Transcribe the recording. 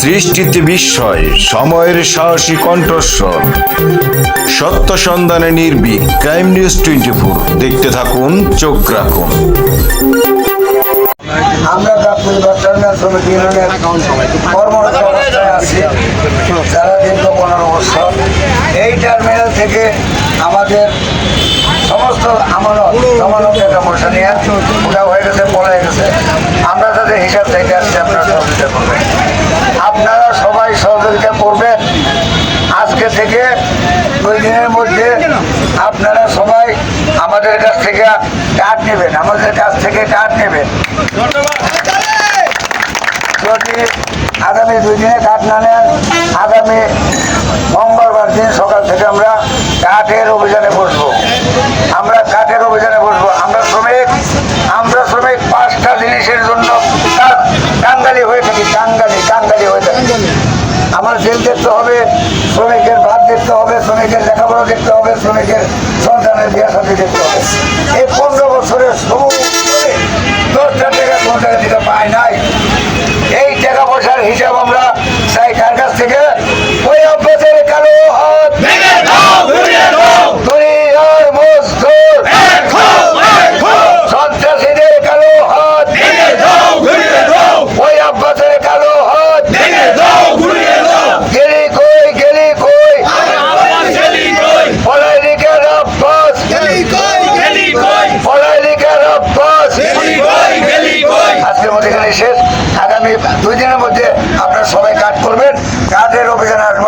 সৃষ্টিতে বিস্ময়, সময়ের সাহসী কণ্ঠস্বর। সত্য সন্ধানে নির্ভীক, ক্রাইম নিউজ টোয়েন্টি ফোর দেখতে থাকুন, চোখ রাখুন। আমরা কর্মরত অবস্থায় আছি এই টার্মিনাল থেকে আমাদের সমস্ত আমানত জমানত টাকা নিয়ে ওটা হয়ে গেছে, পড়ে গেছে। আমরা তাদের হিসাব থেকে আসছি, আপনারা সহযোগিতা করবেন। সহযোগিতা করবেন আজকে থেকে দুই দিনের মধ্যে আপনারা সবাই আমাদের কাছ থেকে কাঠ নেবেন, আমাদের কাছ থেকে কাঠ নেবেন। যদি আগামী দুই দিনে কাঠ না নেন, আগামী মঙ্গলবার দিন সকাল থেকে আমরা কাঠের অভিযানে বসবো আমরা কাঠের অভিযানে বসবো আমরা শ্রমিক আমরা শ্রমিক পাঁচটা জিনিসের জন্য কা- কাঙ্গালি হয়ে থাকি কাঙ্গালি কাঙ্গালি হয়ে থাকি আমার দেখতে হবে, শ্রমিকের ভাত দেখতে হবে, শ্রমিকের লেখাপড়া দেখতে হবে, শ্রমিকের সন্তানের বিয়ে সাথে দেখতে হবে। এই পনেরো বছরের সবুজ আগামী দুই দিনের মধ্যে আপনার সবাই কাজ করবেন। কাজের অভিযানে আসব